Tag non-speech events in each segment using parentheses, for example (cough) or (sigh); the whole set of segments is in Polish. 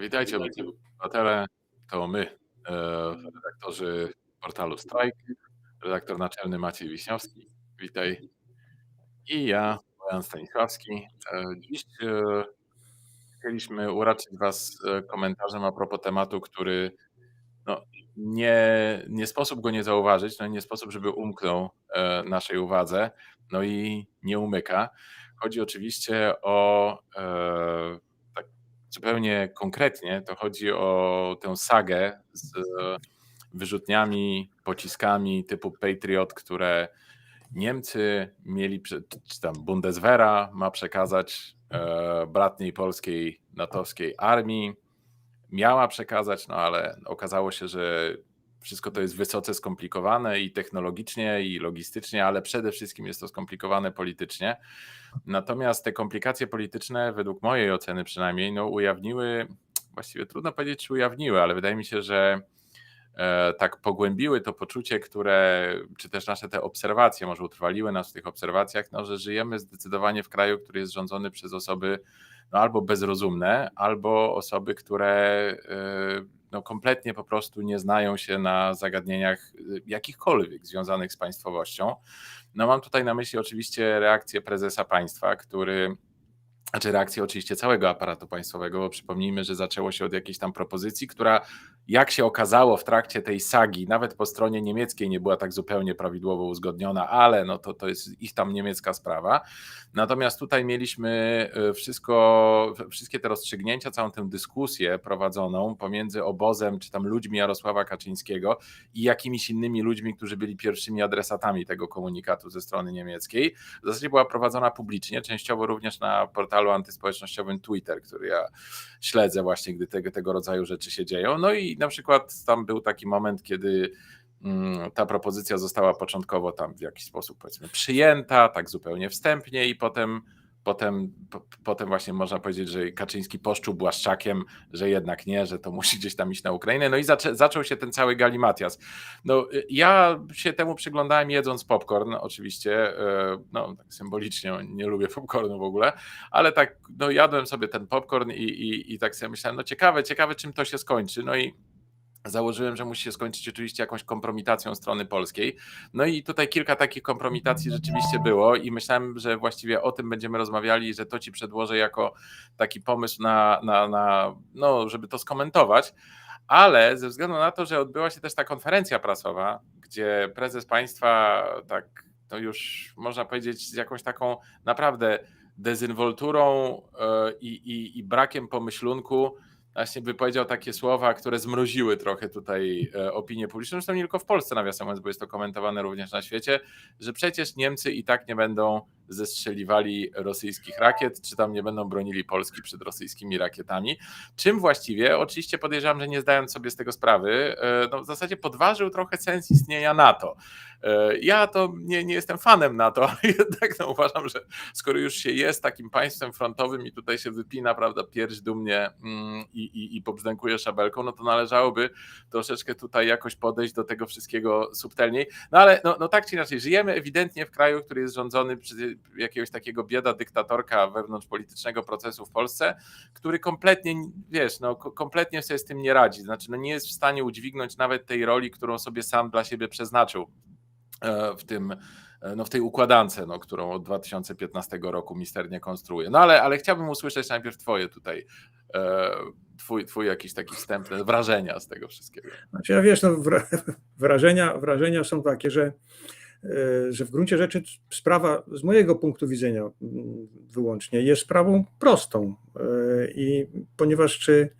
Witajcie, obywatele. To my, e, redaktorzy portalu Strajk, redaktor naczelny Maciej Wiśniowski. Witaj. I ja, Bojan Stanisławski. E, Dziś e, chcieliśmy uraczyć Was komentarzem a propos tematu, który no, nie, nie sposób go nie zauważyć, no i nie sposób, żeby umknął naszej uwadze, no i nie umyka. Chodzi oczywiście o zupełnie konkretnie, to chodzi o tę sagę z wyrzutniami, pociskami typu Patriot, które Niemcy mieli, czy tam Bundeswehra ma przekazać e, bratniej polskiej natowskiej armii. Miała przekazać, no ale okazało się, że wszystko to jest wysoce skomplikowane i technologicznie, i logistycznie, ale przede wszystkim jest to skomplikowane politycznie. Natomiast te komplikacje polityczne, według mojej oceny przynajmniej, no ujawniły, właściwie trudno powiedzieć, czy ujawniły, ale wydaje mi się, że e, tak pogłębiły to poczucie, które, czy też nasze te obserwacje, może utrwaliły nas w tych obserwacjach, no, że żyjemy zdecydowanie w kraju, który jest rządzony przez osoby no, albo bezrozumne, albo osoby, które y, no, kompletnie po prostu nie znają się na zagadnieniach y, jakichkolwiek związanych z państwowością. No mam tutaj na myśli oczywiście reakcję prezesa państwa, który znaczy reakcję oczywiście całego aparatu państwowego, bo przypomnijmy, że zaczęło się od jakiejś tam propozycji, która jak się okazało w trakcie tej sagi, nawet po stronie niemieckiej nie była tak zupełnie prawidłowo uzgodniona, ale no to, to jest ich tam niemiecka sprawa. Natomiast tutaj mieliśmy e, wszystko, wszystkie te rozstrzygnięcia, całą tę dyskusję prowadzoną pomiędzy obozem, czy tam ludźmi Jarosława Kaczyńskiego i jakimiś innymi ludźmi, którzy byli pierwszymi adresatami tego komunikatu ze strony niemieckiej. W zasadzie była prowadzona publicznie, częściowo również na portalu antyspołecznościowym Twitter, który ja śledzę właśnie, gdy tego, tego rodzaju rzeczy się dzieją. No i na przykład tam był taki moment, kiedy mm, ta propozycja została początkowo tam w jakiś sposób powiedzmy przyjęta, tak zupełnie wstępnie i potem Potem, po, potem właśnie można powiedzieć, że Kaczyński poszczuł błaszczakiem, że jednak nie, że to (laughs) musi gdzieś tam iść na Ukrainę. No i zaczę, zaczął się ten cały galimatias. No, ja się temu przyglądałem jedząc popcorn, oczywiście, e, no tak symbolicznie, nie lubię popcornu w ogóle, ale tak no, jadłem sobie ten popcorn i, i, i tak sobie myślałem, no ciekawe, ciekawe czym to się skończy. No i Założyłem, że musi się skończyć oczywiście jakąś kompromitacją strony polskiej. No i tutaj kilka takich kompromitacji rzeczywiście było i myślałem, że właściwie o tym będziemy rozmawiali, że to ci przedłożę jako taki pomysł na, na, na no, żeby to skomentować. Ale ze względu na to, że odbyła się też ta konferencja prasowa, gdzie prezes państwa tak to już można powiedzieć z jakąś taką naprawdę dezynwolturą e, i, i, i brakiem pomyślunku właśnie wypowiedział takie słowa, które zmroziły trochę tutaj e, opinię publiczną, zresztą nie tylko w Polsce nawiasem mówiąc, bo jest to komentowane również na świecie, że przecież Niemcy i tak nie będą zestrzeliwali rosyjskich rakiet, czy tam nie będą bronili Polski przed rosyjskimi rakietami. Czym właściwie, oczywiście podejrzewam, że nie zdając sobie z tego sprawy, e, no w zasadzie podważył trochę sens istnienia NATO. E, ja to nie, nie jestem fanem NATO, (laughs) ale jednak no, uważam, że skoro już się jest takim państwem frontowym i tutaj się wypina, prawda, pierś dumnie mm, i, i, i szabelką, no to należałoby troszeczkę tutaj jakoś podejść do tego wszystkiego subtelniej. No ale no, no tak czy inaczej, żyjemy ewidentnie w kraju, który jest rządzony przez jakiegoś takiego bieda dyktatorka wewnątrzpolitycznego procesu w Polsce, który kompletnie, wiesz, no kompletnie sobie z tym nie radzi. Znaczy, no nie jest w stanie udźwignąć nawet tej roli, którą sobie sam dla siebie przeznaczył w tym, e, no w tej układance, no, którą od 2015 roku misternie konstruuje. No ale, ale chciałbym usłyszeć najpierw twoje tutaj, e, twój, twój jakiś taki wstępne wrażenia z tego wszystkiego. Znaczy, ja wiesz, no, (laughs) wrażenia, wrażenia są takie, że E, że w gruncie rzeczy sprawa z mojego punktu widzenia mm, wyłącznie jest sprawą prostą. E, I ponieważ czy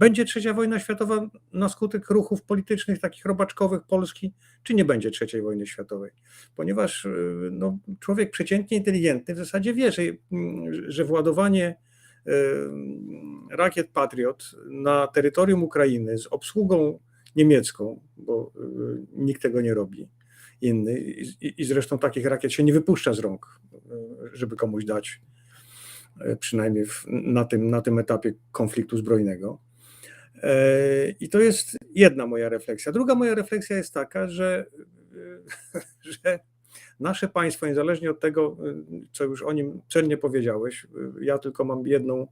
będzie trzecia wojna światowa na skutek ruchów politycznych, takich robaczkowych Polski, czy nie będzie trzeciej wojny światowej? Ponieważ e, no, człowiek przeciętnie inteligentny w zasadzie wie, że, mm, że władowanie rakiet Patriot na terytorium Ukrainy z obsługą niemiecką, bo nikt tego nie robi, inny. I, zresztą takich rakiet się nie wypuszcza z rąk, żeby komuś dać, przynajmniej w, na, tym, na tym etapie konfliktu zbrojnego. I to jest jedna moja refleksja. Druga moja refleksja jest taka, że, (laughs) że nasze państwo, niezależnie od tego, co już o nim celnie powiedziałeś, ja tylko mam jedną,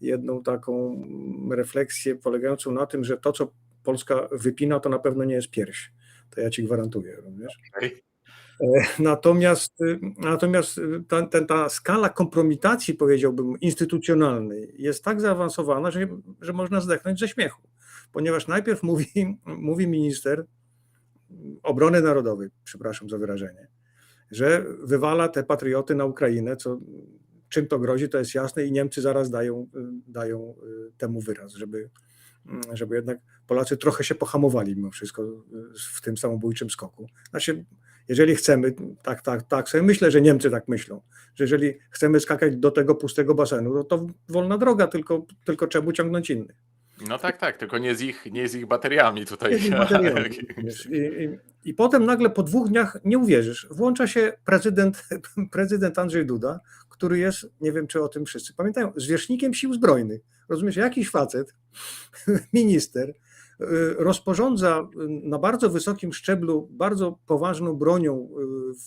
jedną taką refleksję polegającą na tym, że to, co Polska wypina, to na pewno nie jest pierś. To ja ci gwarantuję, rozumiesz? Okej. Natomiast, natomiast ta, ta, ta skala kompromitacji, powiedziałbym, instytucjonalnej jest tak zaawansowana, że, że można zdechnąć ze śmiechu. Ponieważ najpierw mówi, mówi minister obrony narodowej, przepraszam za wyrażenie, że wywala te patrioty na Ukrainę, co czym to grozi, to jest jasne i Niemcy zaraz dają, dają temu wyraz, żeby, żeby jednak Polacy trochę się pohamowali mimo wszystko w tym samobójczym skoku. Znaczy, jeżeli chcemy, tak, tak, tak sobie myślę, że Niemcy tak myślą, że jeżeli chcemy skakać do tego pustego basenu, no to wolna droga, tylko, tylko trzeba ciągnąć innych. No tak, tak, tylko nie z ich, nie z ich bateriami tutaj. Nie z ich bateriami. (laughs) I, i, I potem nagle po dwóch dniach, nie uwierzysz, włącza się prezydent, (laughs) prezydent Andrzej Duda, który jest, nie wiem czy o tym wszyscy pamiętają, zwierzchnikiem sił zbrojnych. Rozumiesz, jakiś facet, (laughs) minister, rozporządza na bardzo wysokim szczeblu bardzo poważną bronią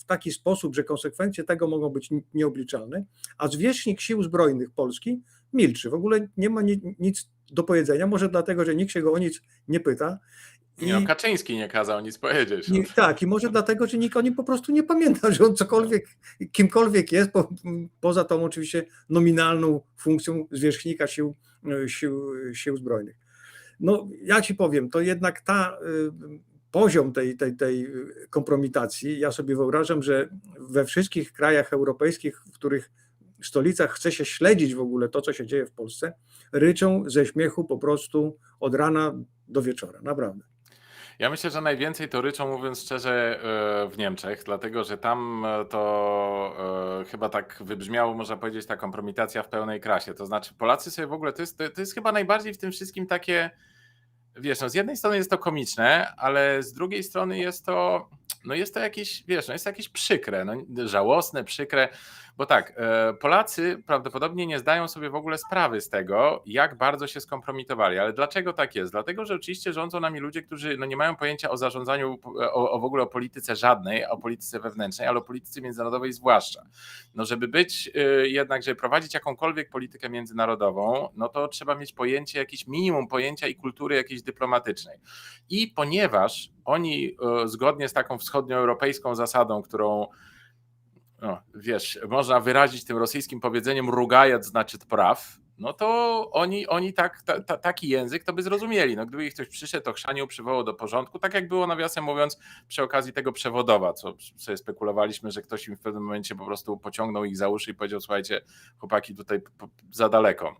w taki sposób, że konsekwencje tego mogą być nieobliczalne, a zwierzchnik sił zbrojnych Polski milczy. W ogóle nie ma nic do powiedzenia, może dlatego, że nikt się go o nic nie pyta. I, no, Kaczyński nie kazał nic powiedzieć. I, tak, i może dlatego, że nikt o nim po prostu nie pamięta, że on cokolwiek, kimkolwiek jest, po, poza tą oczywiście nominalną funkcją zwierzchnika sił, sił, sił zbrojnych. No, ja ci powiem, to jednak ta poziom tej, tej, tej kompromitacji, ja sobie wyobrażam, że we wszystkich krajach europejskich, w których stolicach chce się śledzić w ogóle to, co się dzieje w Polsce, ryczą ze śmiechu po prostu od rana do wieczora, naprawdę. Ja myślę, że najwięcej to ryczą, mówiąc szczerze, w Niemczech, dlatego że tam to chyba tak wybrzmiało, można powiedzieć, ta kompromitacja w pełnej krasie. To znaczy, Polacy sobie w ogóle, to jest, to jest chyba najbardziej w tym wszystkim takie, wiesz, no z jednej strony jest to komiczne, ale z drugiej strony jest to, no jest to jakieś, wiesz, no jest to jakieś przykre, no, żałosne, przykre, bo tak, Polacy prawdopodobnie nie zdają sobie w ogóle sprawy z tego, jak bardzo się skompromitowali. Ale dlaczego tak jest? Dlatego, że oczywiście rządzą nami ludzie, którzy no nie mają pojęcia o zarządzaniu, o, o w ogóle o polityce żadnej, o polityce wewnętrznej, ale o polityce międzynarodowej zwłaszcza. No żeby być jednak, żeby prowadzić jakąkolwiek politykę międzynarodową, no to trzeba mieć pojęcie, jakieś minimum pojęcia i kultury jakiejś dyplomatycznej. I ponieważ oni zgodnie z taką wschodnioeuropejską zasadą, którą no, wiesz, można wyrazić tym rosyjskim powiedzeniem rugajac znaczy praw, no to oni, oni tak, ta, ta, taki język to by zrozumieli. No, gdyby ich ktoś przyszedł, to chrzanił, przywołał do porządku, tak jak było nawiasem mówiąc przy okazji tego przewodowa, co sobie spekulowaliśmy, że ktoś im w pewnym momencie po prostu pociągnął ich za uszy i powiedział, słuchajcie, chłopaki tutaj za daleko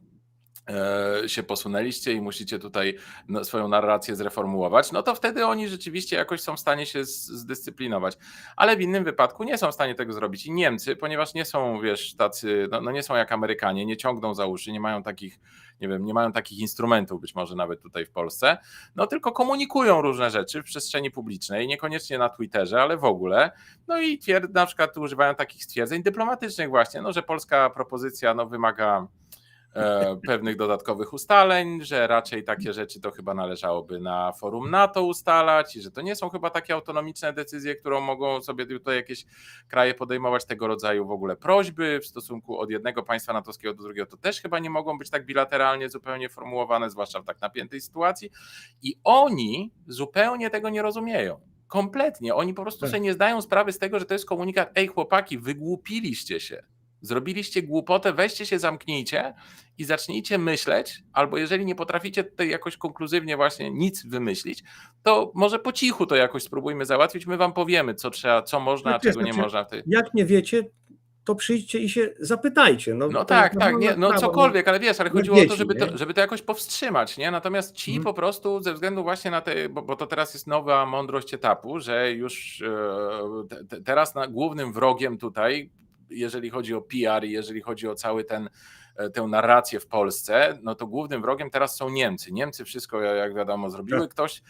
się posunęliście i musicie tutaj swoją narrację zreformułować, no to wtedy oni rzeczywiście jakoś są w stanie się zdyscyplinować. Ale w innym wypadku nie są w stanie tego zrobić. I Niemcy, ponieważ nie są, wiesz, tacy, no, no nie są jak Amerykanie, nie ciągną za uszy, nie mają takich, nie wiem, nie mają takich instrumentów, być może nawet tutaj w Polsce, no tylko komunikują różne rzeczy w przestrzeni publicznej, niekoniecznie na Twitterze, ale w ogóle. No i twierd, na przykład używają takich stwierdzeń dyplomatycznych właśnie, no że polska propozycja no, wymaga pewnych dodatkowych ustaleń, że raczej takie rzeczy to chyba należałoby na forum NATO ustalać i że to nie są chyba takie autonomiczne decyzje, którą mogą sobie tutaj jakieś kraje podejmować tego rodzaju w ogóle prośby w stosunku od jednego państwa natowskiego do drugiego, to też chyba nie mogą być tak bilateralnie zupełnie formułowane, zwłaszcza w tak napiętej sytuacji i oni zupełnie tego nie rozumieją. Kompletnie. Oni po prostu sobie nie zdają sprawy z tego, że to jest komunikat, ej chłopaki, wygłupiliście się. Zrobiliście głupotę, weźcie się, zamknijcie i zacznijcie myśleć, albo jeżeli nie potraficie tutaj jakoś konkluzywnie właśnie nic wymyślić, to może po cichu to jakoś spróbujmy załatwić, my wam powiemy, co trzeba, co można, a jest, czego nie znaczy, można. Jak nie wiecie, to przyjdźcie i się zapytajcie. No, No tak, tak, nie, no cokolwiek, ale wiesz, ale jak chodziło o to, żeby to, żeby to jakoś powstrzymać, nie? Natomiast ci Mhm. po prostu ze względu właśnie na te, bo, bo to teraz jest nowa mądrość etapu, że już e, te, teraz na, głównym wrogiem tutaj, jeżeli chodzi o PR jeżeli chodzi o cały ten tę narrację w Polsce, no to głównym wrogiem teraz są Niemcy. Niemcy wszystko, jak wiadomo, zrobiły Tak. ktoś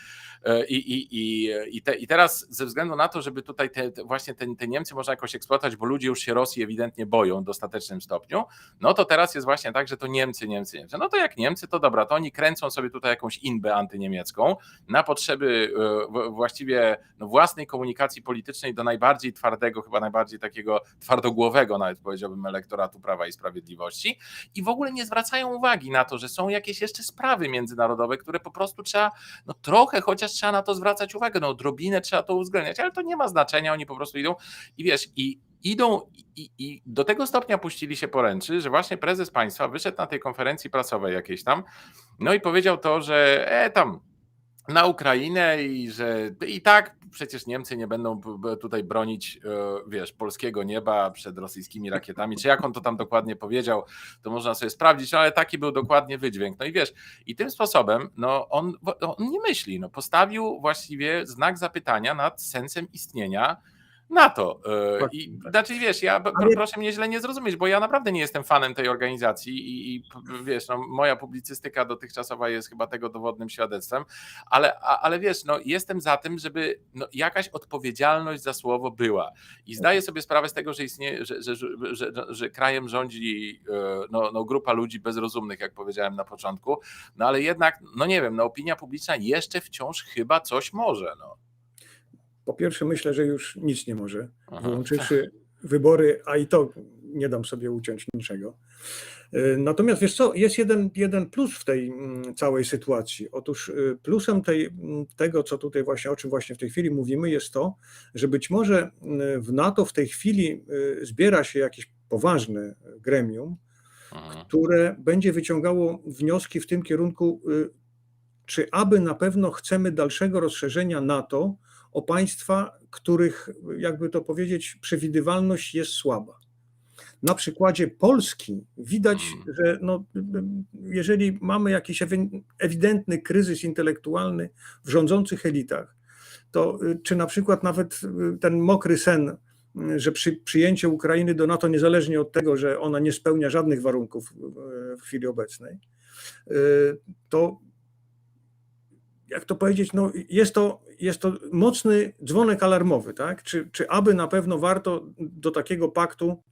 e, i, i, i, i, te, i teraz ze względu na to, żeby tutaj te, te, właśnie te, te Niemcy można jakoś eksploatować, bo ludzie już się Rosji ewidentnie boją w dostatecznym stopniu, no to teraz jest właśnie tak, że to Niemcy, Niemcy, Niemcy. No to jak Niemcy, to dobra, to oni kręcą sobie tutaj jakąś inbę antyniemiecką na potrzeby e, właściwie no, własnej komunikacji politycznej do najbardziej twardego, chyba najbardziej takiego twardogłowego nawet powiedziałbym, elektoratu Prawa i Sprawiedliwości i w ogóle nie zwracają uwagi na to, że są jakieś jeszcze sprawy międzynarodowe, które po prostu trzeba, no trochę chociaż trzeba na to zwracać uwagę, no odrobinę trzeba to uwzględniać, ale to nie ma znaczenia, oni po prostu idą i wiesz, i idą i, i, do tego stopnia puścili się poręczy, że właśnie prezes państwa wyszedł na tej konferencji prasowej jakiejś tam, no i powiedział to, że e, tam na Ukrainę i że i tak przecież Niemcy nie będą tutaj bronić, e, wiesz, polskiego nieba przed rosyjskimi rakietami, czy jak on to tam dokładnie powiedział, to można sobie sprawdzić, no ale taki był dokładnie wydźwięk. No i wiesz, i tym sposobem, no on, on nie myśli, no postawił właściwie znak zapytania nad sensem istnienia na to. E, I znaczy wiesz, ja Ale... proszę mnie źle nie zrozumieć, bo ja naprawdę nie jestem fanem tej organizacji i, i wiesz, no, moja publicystyka dotychczasowa jest chyba tego dowodnym świadectwem, ale, ale wiesz, no, jestem za tym, żeby no, jakaś odpowiedzialność za słowo była. I zdaję sobie sprawę z tego, że istnieje, że, że, że, że, że krajem rządzi e, no, no, grupa ludzi bezrozumnych, jak powiedziałem na początku, no ale jednak, no nie wiem, no, opinia publiczna jeszcze wciąż chyba coś może. No. Po pierwsze, myślę, że już nic nie może, Aha, wyłączywszy tak. wybory, a i to nie dam sobie uciąć niczego. E, natomiast wiesz co, jest jeden, jeden plus w tej mm, całej sytuacji. Otóż e, plusem tej, mm, tego, co tutaj właśnie, o czym właśnie w tej chwili mówimy, jest to, że być może mm, w NATO w tej chwili e, zbiera się jakieś poważne gremium, Aha. które będzie wyciągało wnioski w tym kierunku, czy aby na pewno chcemy dalszego rozszerzenia NATO, o państwa, których, jakby to powiedzieć, przewidywalność jest słaba. Na przykładzie Polski widać, hmm. że no, jeżeli mamy jakiś ewidentny kryzys intelektualny w rządzących elitach, to y, czy na przykład nawet y, ten mokry sen, y, że przy, przyjęcie Ukrainy do NATO, niezależnie od tego, że ona nie spełnia żadnych warunków w chwili obecnej, to jak to powiedzieć, no jest to, jest to mocny dzwonek alarmowy, tak? Czy, czy aby na pewno warto do takiego paktu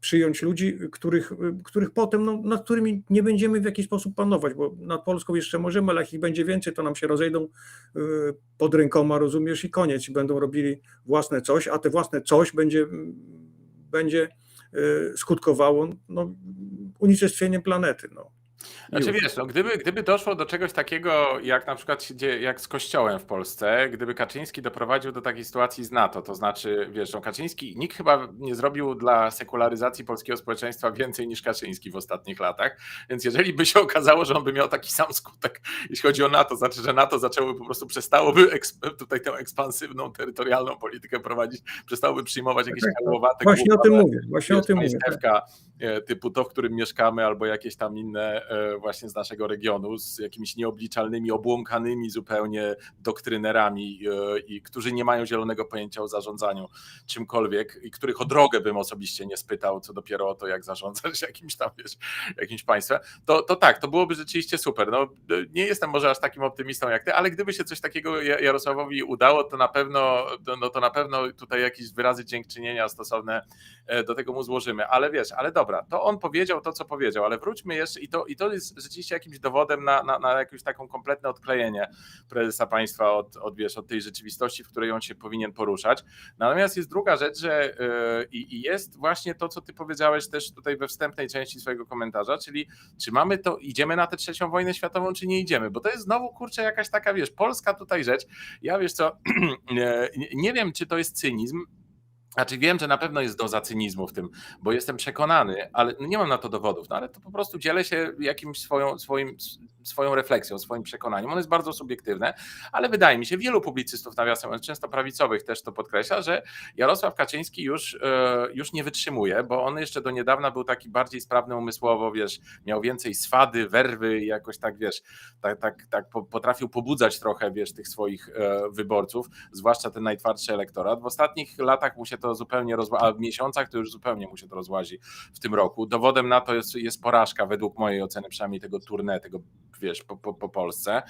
przyjąć ludzi, których, których potem, no, nad którymi nie będziemy w jakiś sposób panować, bo nad Polską jeszcze możemy, ale jak ich będzie więcej, to nam się rozejdą y, pod rękoma, rozumiesz, i koniec, i będą robili własne coś, a te własne coś będzie, będzie y, skutkowało no, unicestwieniem planety. No. Znaczy wiesz, no, gdyby, gdyby doszło do czegoś takiego, jak na przykład się dzieje, jak z Kościołem w Polsce, gdyby Kaczyński doprowadził do takiej sytuacji z NATO, to znaczy, wiesz, no, Kaczyński, nikt chyba nie zrobił dla sekularyzacji polskiego społeczeństwa więcej niż Kaczyński w ostatnich latach, więc jeżeli by się okazało, że on by miał taki sam skutek, jeśli chodzi o NATO, znaczy, że NATO zaczęłoby po prostu, przestałoby tutaj tę ekspansywną, terytorialną politykę prowadzić, przestałoby przyjmować jakieś karłowate... Właśnie o tym mówię, właśnie o tym mówię. E, typu to, w którym mieszkamy, albo jakieś tam inne właśnie z naszego regionu, z jakimiś nieobliczalnymi, obłąkanymi zupełnie doktrynerami, e, i którzy nie mają zielonego pojęcia o zarządzaniu czymkolwiek i których o drogę bym osobiście nie spytał, co dopiero o to, jak zarządzać (laughs) jakimś tam, wiesz, jakimś państwem, to, to tak, to byłoby rzeczywiście super. No, nie jestem może aż takim optymistą jak ty, ale gdyby się coś takiego Jarosławowi udało, to na pewno, no to na pewno tutaj jakieś wyrazy dziękczynienia stosowne e, do tego mu złożymy. Ale wiesz, ale dobra, to on powiedział to, co powiedział, ale wróćmy jeszcze i to, i to jest rzeczywiście jakimś dowodem na, na, na jakieś taką kompletne odklejenie prezesa państwa od, od, wiesz, od tej rzeczywistości, w której on się powinien poruszać. Natomiast jest druga rzecz, że yy, i jest właśnie to, co ty powiedziałeś też tutaj we wstępnej części swojego komentarza, czyli czy mamy to, idziemy na tę trzecią wojnę światową, czy nie idziemy, bo to jest znowu, kurczę, jakaś taka, wiesz, polska tutaj rzecz. Ja wiesz co, (clears throat) nie wiem, czy to jest cynizm, znaczy wiem, że na pewno jest doza cynizmu w tym, bo jestem przekonany, ale no nie mam na to dowodów, no ale to po prostu dzielę się jakimś swoją, swoim, swoją refleksją, swoim przekonaniem. Ono jest bardzo subiektywne, ale wydaje mi się, wielu publicystów, nawiasem często prawicowych też to podkreśla, że Jarosław Kaczyński już, e, już nie wytrzymuje, bo on jeszcze do niedawna był taki bardziej sprawny umysłowo, wiesz, miał więcej swady, werwy i jakoś tak, wiesz, tak, tak, tak potrafił pobudzać trochę, wiesz, tych swoich e, wyborców, zwłaszcza ten najtwardszy elektorat. W ostatnich latach mu się to zupełnie rozłazi, a w miesiącach to już zupełnie mu się to rozłazi w tym roku. Dowodem na to jest, jest porażka, według mojej oceny, przynajmniej tego tournée, tego wiesz, po, po, po Polsce,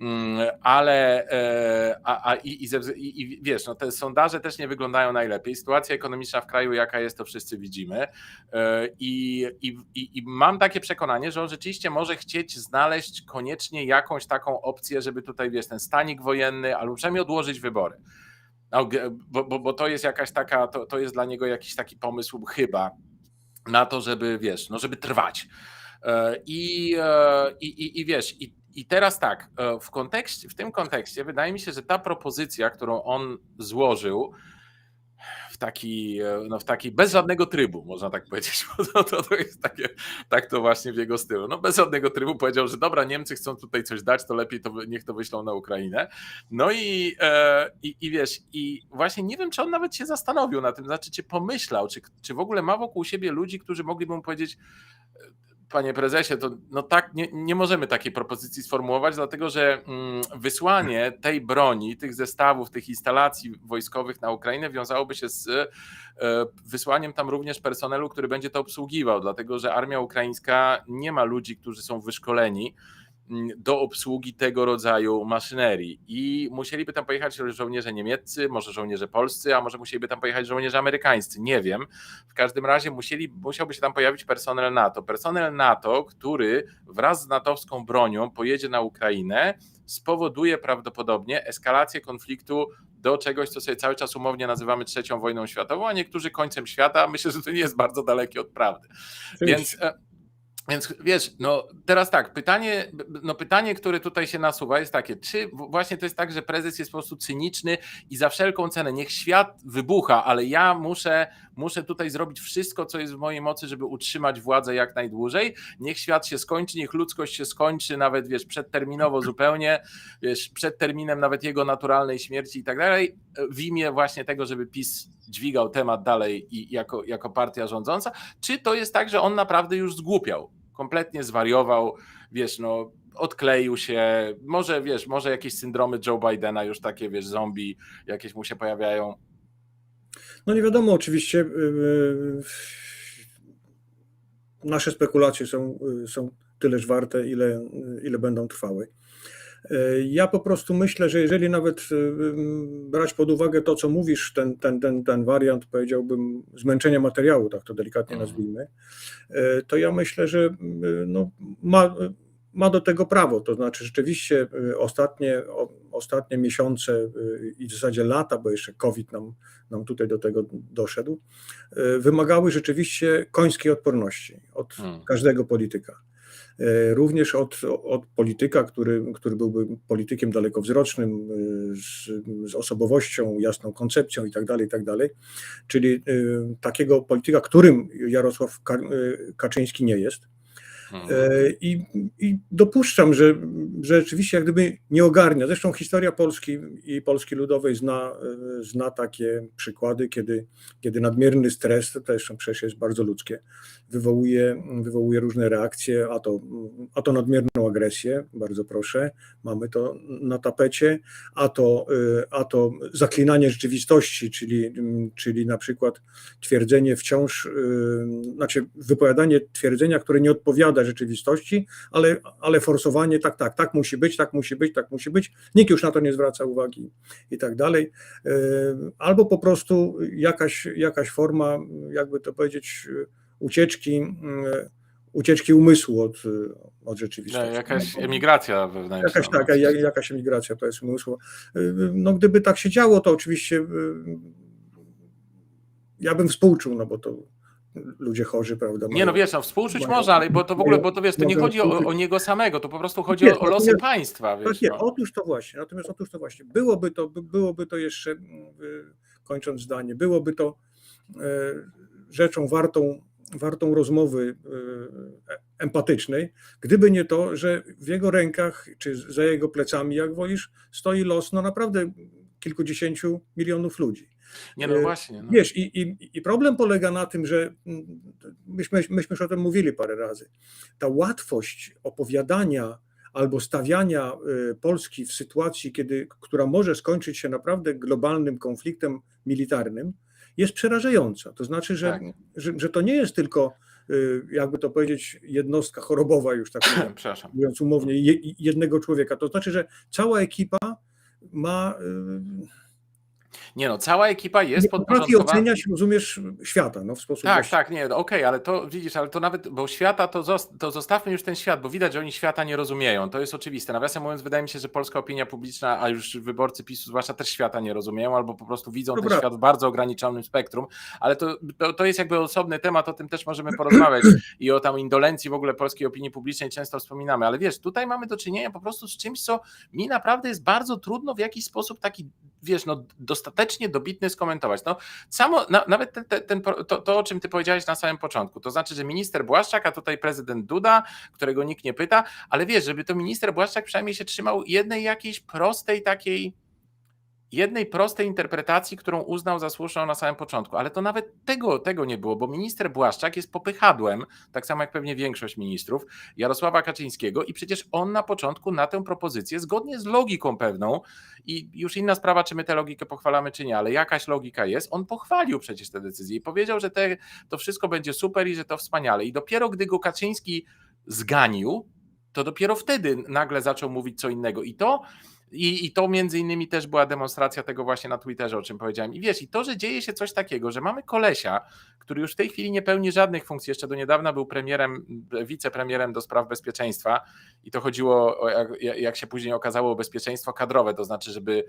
mm, ale e, a, a i, i, i, wiesz, no te sondaże też nie wyglądają najlepiej. Sytuacja ekonomiczna w kraju, jaka jest, to wszyscy widzimy. E, I, i, i mam takie przekonanie, że on rzeczywiście może chcieć znaleźć koniecznie jakąś taką opcję, żeby tutaj, wiesz, ten stanik wojenny, albo przynajmniej odłożyć wybory. No, bo, bo, bo to jest jakaś taka, to, to jest dla niego jakiś taki pomysł chyba na to, żeby, wiesz, no żeby trwać. E, I, e, i, i, i wiesz, i, i teraz tak, e, w kontekście, w tym kontekście wydaje mi się, że ta propozycja, którą on złożył w taki, no w taki bez żadnego trybu, można tak powiedzieć, (laughs) bo to, to, jest takie, tak to właśnie w jego stylu. No bez żadnego trybu powiedział, że dobra, Niemcy chcą tutaj coś dać, to lepiej to niech to wyślą na Ukrainę. No i, e, i, i wiesz, i właśnie nie wiem, czy on nawet się zastanowił na tym, znaczy, czy pomyślał, czy, czy w ogóle ma wokół siebie ludzi, którzy mogliby mu powiedzieć, Panie prezesie, to no tak, nie, nie możemy takiej propozycji sformułować, dlatego że mm, wysłanie tej broni, tych zestawów, tych instalacji wojskowych na Ukrainę wiązałoby się z e, wysłaniem tam również personelu, który będzie to obsługiwał, dlatego że armia ukraińska nie ma ludzi, którzy są wyszkoleni do obsługi tego rodzaju maszynerii i musieliby tam pojechać żołnierze niemieccy, może żołnierze polscy, a może musieliby tam pojechać żołnierze amerykańscy, nie wiem. W każdym razie musieli, musiałby się tam pojawić personel NATO. Personel NATO, który wraz z natowską bronią pojedzie na Ukrainę, spowoduje prawdopodobnie eskalację konfliktu do czegoś, co sobie cały czas umownie nazywamy trzecią wojną światową, a niektórzy końcem świata. Myślę, że to nie jest bardzo dalekie od prawdy. Więc, e, więc wiesz, no teraz tak, pytanie, no pytanie, które tutaj się nasuwa jest takie, czy właśnie to jest tak, że prezes jest po prostu cyniczny i za wszelką cenę, niech świat wybucha, ale ja muszę, muszę tutaj zrobić wszystko, co jest w mojej mocy, żeby utrzymać władzę jak najdłużej, niech świat się skończy, niech ludzkość się skończy, nawet wiesz, przedterminowo zupełnie, wiesz, przed terminem nawet jego naturalnej śmierci i tak dalej, w imię właśnie tego, żeby PiS dźwigał temat dalej i jako, jako partia rządząca, czy to jest tak, że on naprawdę już zgłupiał, kompletnie zwariował, wiesz, no odkleił się, może wiesz, może jakieś syndromy Joe Bidena już takie, wiesz, zombie jakieś mu się pojawiają. No nie wiadomo, oczywiście y, y, nasze spekulacje są, y, są tyleż warte, ile, ile będą trwały. Y, Ja po prostu myślę, że jeżeli nawet y, brać pod uwagę to, co mówisz, ten, ten, ten, ten wariant, powiedziałbym, zmęczenia materiału, tak to delikatnie Mhm. nazwijmy, y, to ja myślę, że no, ma, ma do tego prawo. To znaczy, rzeczywiście ostatnie, ostatnie miesiące i w zasadzie lata, bo jeszcze COVID nam, nam tutaj do tego doszedł, wymagały rzeczywiście końskiej odporności od Hmm. każdego polityka. Y, Również od, od polityka, który, który byłby politykiem dalekowzrocznym, y, z, z osobowością, jasną koncepcją i tak dalej, i tak dalej. Czyli y, takiego polityka, którym Jarosław Ka- Kaczyński nie jest. Mhm. E, I, I dopuszczam, że, że rzeczywiście jak gdyby nie ogarnia. Zresztą historia Polski i Polski Ludowej zna, e, zna takie przykłady, kiedy, kiedy nadmierny stres, to też przecież jest bardzo ludzkie, wywołuje, wywołuje różne reakcje, a to, a to nadmierną agresję, bardzo proszę, mamy to na tapecie, a to, e, a to zaklinanie rzeczywistości, czyli, czyli na przykład twierdzenie wciąż, y, znaczy wypowiadanie twierdzenia, które nie odpowiada rzeczywistości, ale, ale forsowanie tak, tak, tak musi być, tak musi być, tak musi być. Nikt już na to nie zwraca uwagi i tak dalej. Y, Albo po prostu jakaś, jakaś forma, jakby to powiedzieć, y, ucieczki, y, ucieczki umysłu od, od rzeczywistości. Jakaś emigracja wewnętrzna. Jakaś ja- jakaś emigracja, powiedzmy, umysłowa. Y, No gdyby tak się działo, to oczywiście y, ja bym współczuł, no bo to ludzie chorzy, prawda? Nie no wiesz, no współczuć mają- można, ale bo to w ogóle, bo to wiesz, to nie chodzi o, o niego samego, to po prostu chodzi Nie, o, o losy natomiast- państwa, wiesz. Tak, nie, No. otóż to właśnie, natomiast otóż to właśnie, byłoby to, by- byłoby to jeszcze, y, kończąc zdanie, byłoby to y, rzeczą wartą, wartą rozmowy y, empatycznej, gdyby nie to, że w jego rękach, czy za jego plecami, jak wolisz, stoi los no naprawdę kilkudziesięciu milionów ludzi. Nie no y, właśnie. No. Wiesz, i, i, i problem polega na tym, że mm, myśmy, myśmy już o tym mówili parę razy. Ta łatwość opowiadania albo stawiania y, Polski w sytuacji, kiedy, która może skończyć się naprawdę globalnym konfliktem militarnym, jest przerażająca. To znaczy, że, Tak. że, że to nie jest tylko, y, jakby to powiedzieć, jednostka chorobowa, już tak (clears throat) mówiąc, umownie, je, jednego człowieka. To znaczy, że cała ekipa ma. Nie no, cała ekipa jest Nie potrafi podporządkowana. oceniać, rozumiesz, świata no, w sposób Tak, właściwy. tak, nie, no okej, ale to widzisz, ale to nawet, bo świata to, to zostawmy już ten świat, bo widać, że oni świata nie rozumieją, to jest oczywiste. Nawiasem mówiąc, wydaje mi się, że polska opinia publiczna, a już wyborcy PiSu zwłaszcza też świata nie rozumieją, albo po prostu widzą ten Dobra. świat w bardzo ograniczonym spektrum, ale to, to, to jest jakby osobny temat, o tym też możemy porozmawiać i o tam indolencji w ogóle polskiej opinii publicznej często wspominamy, ale wiesz, tutaj mamy do czynienia po prostu z czymś, co mi naprawdę jest bardzo trudno w jakiś sposób taki, wiesz, no dostatecznie dobitny skomentować. No samo, na, nawet ten, ten, ten, to, to, o czym ty powiedziałeś na samym początku, to znaczy, że minister Błaszczak, a tutaj prezydent Duda, którego nikt nie pyta, ale wiesz, żeby to minister Błaszczak przynajmniej się trzymał jednej jakiejś prostej takiej jednej prostej interpretacji, którą uznał za słuszną na samym początku, ale to nawet tego, tego nie było, bo minister Błaszczak jest popychadłem, tak samo jak pewnie większość ministrów, Jarosława Kaczyńskiego i przecież on na początku na tę propozycję, zgodnie z logiką pewną i już inna sprawa, czy my tę logikę pochwalamy, czy nie, ale jakaś logika jest, on pochwalił przecież te decyzje i powiedział, że te, to wszystko będzie super i że to wspaniale. I dopiero gdy go Kaczyński zganił, to dopiero wtedy nagle zaczął mówić co innego. I to i, I to między innymi też była demonstracja tego właśnie na Twitterze, o czym powiedziałem. I wiesz, i to, że dzieje się coś takiego, że mamy kolesia, który już w tej chwili nie pełni żadnych funkcji, jeszcze do niedawna był premierem, wicepremierem do spraw bezpieczeństwa. I to chodziło, o, jak, jak się później okazało, o bezpieczeństwo kadrowe, to znaczy, żeby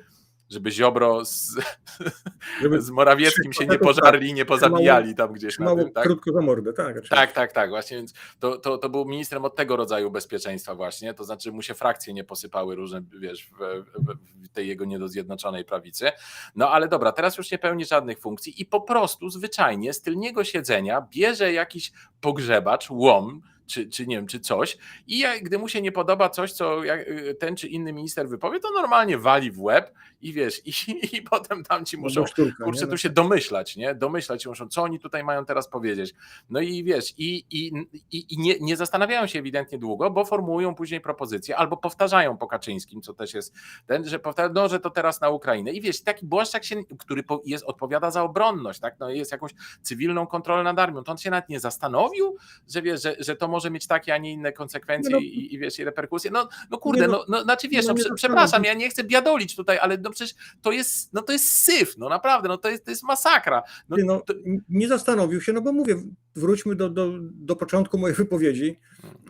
żeby Ziobro z, (laughs) Żeby z Morawieckim się nie pożarli, nie pozabijali tam gdzieś na tym, tak? krótko za mordę, tak. oczywiście. Tak, tak, tak, właśnie, więc to, to, to był ministrem od tego rodzaju bezpieczeństwa właśnie, to znaczy mu się frakcje nie posypały różne, wiesz, w, w, w tej jego niedozjednoczonej prawicy. No ale dobra, teraz już nie pełni żadnych funkcji i po prostu zwyczajnie z tylniego siedzenia bierze jakiś pogrzebacz, łom, czy, czy nie wiem, czy coś. I jak, gdy mu się nie podoba coś, co jak, ten czy inny minister wypowie, to normalnie wali w łeb i wiesz, i, (laughs) i potem tam ci muszą, Albo sztuka, kurczę, nie? tu się domyślać, nie? Domyślać się muszą, co oni tutaj mają teraz powiedzieć. No i wiesz, i, i, i, i nie, nie zastanawiają się ewidentnie długo, bo formułują później propozycje albo powtarzają po Kaczyńskim, co też jest ten, że powtarzają, no, że to teraz na Ukrainę. I wiesz, taki Błaszczak się, który jest, odpowiada za obronność, tak? No, jest jakąś cywilną kontrolę nad armią, to on się nawet nie zastanowił, że wiesz, że, że to może mieć takie, a nie inne konsekwencje no. i, i wiesz, i reperkusje. No, no kurde, no, no. no, znaczy wiesz, No no, prze, przepraszam, ja nie chcę biadolić tutaj, ale no przecież to jest, no to jest syf, no naprawdę, no to jest, to jest masakra. No, Nie, no, to, nie zastanowił się, no bo mówię, wróćmy do, do, do początku mojej wypowiedzi.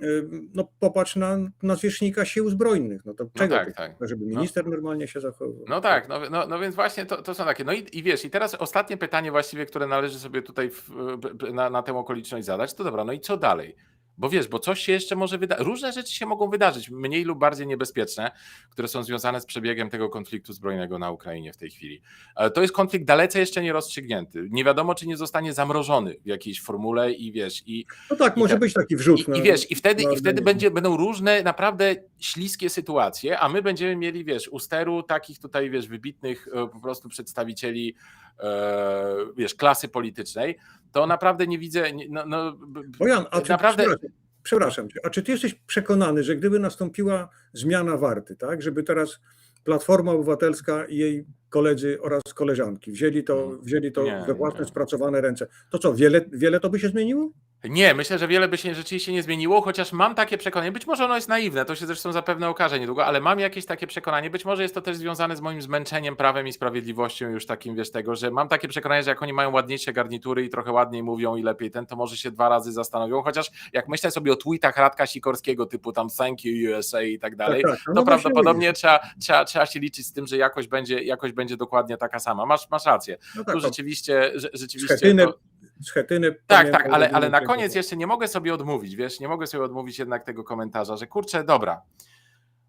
Y, No popatrz na, na zwierzchnika sił zbrojnych. No to czego? tak, tak. Żeby minister normalnie się zachowywał. No tak, no, no, no więc właśnie to, to są takie. No i, i wiesz, i teraz ostatnie pytanie właściwie, które należy sobie tutaj w, na, na tę okoliczność zadać, to dobra, no i co dalej? Bo wiesz, bo coś się jeszcze może wydarzyć. Różne rzeczy się mogą wydarzyć, mniej lub bardziej niebezpieczne, które są związane z przebiegiem tego konfliktu zbrojnego na Ukrainie w tej chwili. To jest konflikt dalece jeszcze nie rozstrzygnięty. Nie wiadomo, czy nie zostanie zamrożony w jakiejś formule i wiesz, i, No tak, I może te- być taki wrzut. i, na- I wiesz, i wtedy, i wtedy będzie, będą różne naprawdę śliskie sytuacje, a my będziemy mieli, wiesz, u steru takich tutaj, wiesz, wybitnych e, po prostu przedstawicieli, wiesz, klasy politycznej, to naprawdę nie widzę, no, no, Bojan, a czy, naprawdę, przepraszam, przepraszam cię, a czy ty jesteś przekonany, że gdyby nastąpiła zmiana warty, tak, żeby teraz Platforma Obywatelska i jej koledzy oraz koleżanki wzięli to, wzięli to Nie, we własne nie. spracowane ręce, to co, wiele, wiele to by się zmieniło? Nie, myślę, że wiele by się rzeczywiście nie zmieniło, chociaż mam takie przekonanie, być może ono jest naiwne, to się zresztą zapewne okaże niedługo, ale mam jakieś takie przekonanie, być może jest to też związane z moim zmęczeniem prawem i sprawiedliwością już takim, wiesz, tego, że mam takie przekonanie, że jak oni mają ładniejsze garnitury i trochę ładniej mówią i lepiej ten, to może się dwa razy zastanowią, chociaż jak myślę sobie o tweetach Radka Sikorskiego typu tam thank you USA i tak dalej, tak, no to właśnie prawdopodobnie trzeba, trzeba, trzeba się liczyć z tym, że jakość będzie, jakość będzie dokładnie taka sama. Masz, masz rację. No tak, Tu to rzeczywiście, że- rzeczywiście To, schetynę tak, tak, ale, ale na koniec jeszcze nie mogę sobie odmówić, wiesz, nie mogę sobie odmówić jednak tego komentarza, że kurczę, dobra,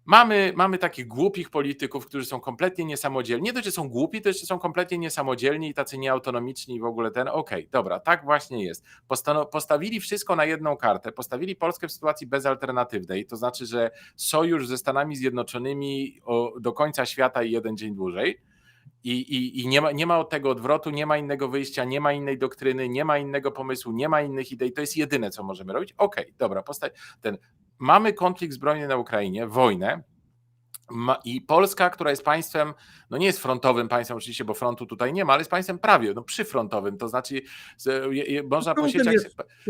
mamy, mamy takich głupich polityków, którzy są kompletnie niesamodzielni, nie dość, że są głupi, to jeszcze są kompletnie niesamodzielni i tacy nieautonomiczni i w ogóle ten, okej, dobra, tak właśnie jest. Postano- postawili wszystko na jedną kartę, postawili Polskę w sytuacji bezalternatywnej, to znaczy, że sojusz ze Stanami Zjednoczonymi o, do końca świata i jeden dzień dłużej, i, i, i nie, ma, nie ma od tego odwrotu, nie ma innego wyjścia, nie ma innej doktryny, nie ma innego pomysłu, nie ma innych idei. To jest jedyne, co możemy robić. Okej, dobra, posta- ten. Mamy konflikt zbrojny na Ukrainie, wojnę. I Polska, która jest państwem, no nie jest frontowym państwem oczywiście, bo frontu tutaj nie ma, ale jest państwem prawie, no przyfrontowym, to znaczy można po sieciach,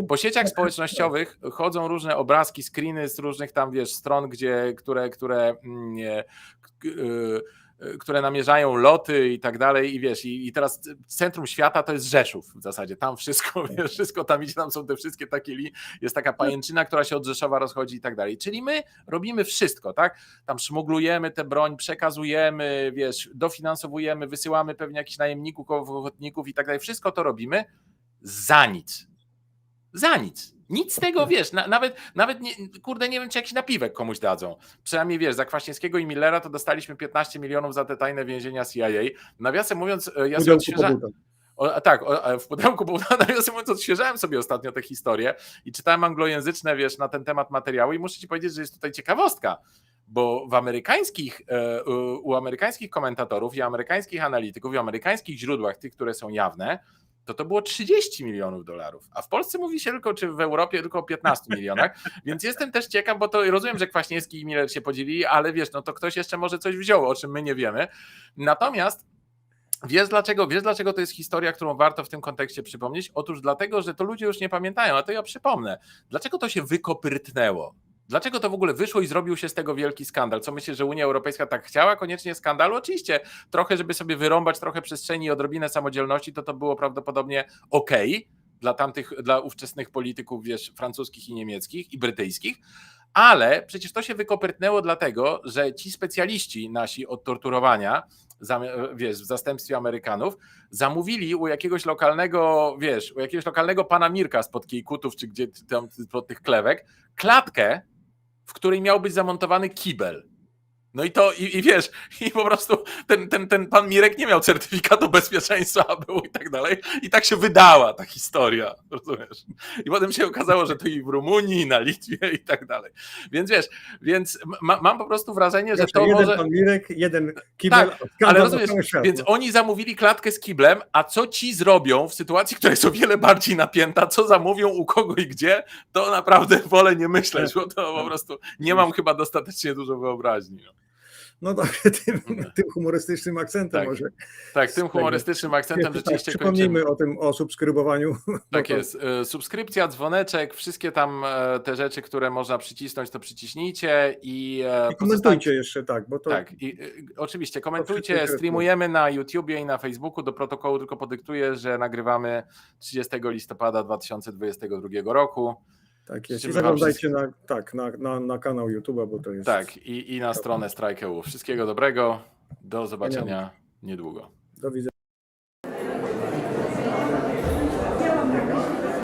po sieciach społecznościowych chodzą różne obrazki, screeny z różnych tam, wiesz, stron, gdzie, które, które mm, nie, y, które namierzają loty i tak dalej i wiesz, i, i teraz centrum świata to jest Rzeszów w zasadzie, tam wszystko, wiesz, wszystko tam idzie, tam są te wszystkie takie, li- jest taka pajęczyna, która się od Rzeszowa rozchodzi i tak dalej, czyli my robimy wszystko, tak, tam szmuglujemy tę broń, przekazujemy, wiesz, dofinansowujemy, wysyłamy pewnie jakichś najemników, ochotników i tak dalej, wszystko to robimy za nic, za nic. Nic z tego, wiesz, na, nawet, nawet nie, kurde, nie wiem, czy jakiś napiwek komuś dadzą. Przynajmniej, wiesz, za Kwaśniewskiego i Millera to dostaliśmy 15 milionów za te tajne więzienia CIA. Nawiasem mówiąc, e, ja sobie Pudełku odświeża... pobudek. o, a tak, o, a w pudełku, bo (laughs) nawiasem mówiąc, odświeżałem sobie ostatnio tę historię i czytałem anglojęzyczne, wiesz, na ten temat materiały i muszę ci powiedzieć, że jest tutaj ciekawostka, bo w amerykańskich, e, u amerykańskich komentatorów i amerykańskich analityków i amerykańskich źródłach, tych, które są jawne, to to było 30 milionów dolarów, a w Polsce mówi się tylko, czy w Europie tylko o 15 milionach, (laughs) więc jestem też ciekaw, bo to rozumiem, że Kwaśniewski i Miller się podzielili, ale wiesz, no to ktoś jeszcze może coś wziął, o czym my nie wiemy. Natomiast Wiesz dlaczego, wiesz dlaczego to jest historia, którą warto w tym kontekście przypomnieć? Otóż dlatego, że to ludzie już nie pamiętają, a to ja przypomnę. Dlaczego to się wykoprytnęło? Dlaczego to w ogóle wyszło i zrobił się z tego wielki skandal? Co myślisz, że Unia Europejska tak chciała? Koniecznie skandalu? Oczywiście, trochę, żeby sobie wyrąbać trochę przestrzeni i odrobinę samodzielności, to to było prawdopodobnie ok dla tamtych, dla ówczesnych polityków, wiesz, francuskich i niemieckich i brytyjskich, ale przecież to się wykoprytnęło dlatego, że ci specjaliści nasi od torturowania, wiesz, w zastępstwie Amerykanów, zamówili u jakiegoś lokalnego, wiesz, u jakiegoś lokalnego pana Mirka spod Kijkutów, czy gdzie tam spod tych klewek, klatkę, w której miał być zamontowany kibel. No i to, i, i wiesz, (laughs) i po prostu ten, ten, ten pan Mirek nie miał certyfikatu bezpieczeństwa, był i tak dalej. I tak się wydała ta historia, rozumiesz? I potem się okazało, że to i w Rumunii, i na Litwie i tak dalej. Więc wiesz, więc ma, mam po prostu wrażenie, że to jeden może... pan Mirek, jeden kibel, Tak, Ale rozumiesz, więc oni zamówili klatkę z kiblem, a co ci zrobią w sytuacji, która jest o wiele bardziej napięta, co zamówią u kogo i gdzie, to naprawdę wolę nie myśleć, bo to po prostu nie mam chyba dostatecznie dużo wyobraźni. No. No tak, (laughs) tym, tym humorystycznym akcentem Tak. może. Tak, tym humorystycznym akcentem Jeszcze rzeczywiście tak, kończymy. przypomnijmy o tym, o subskrybowaniu. (laughs) Tak bo to- jest. E, Subskrypcja, dzwoneczek, wszystkie tam e, te rzeczy, które można przycisnąć, to przyciśnijcie i, e, I komentujcie jeszcze, tak, bo to Tak, i, oczywiście komentujcie, streamujemy na YouTubie i na Facebooku. Do protokołu tylko podyktuję, że nagrywamy 30 listopada 2022 roku. Tak jest. I zaglądajcie na, tak, na, na, na kanał YouTube'a, bo to jest. Tak, i, i na stronę Strike.eu. Wszystkiego dobrego. Do zobaczenia niedługo. Do widzenia.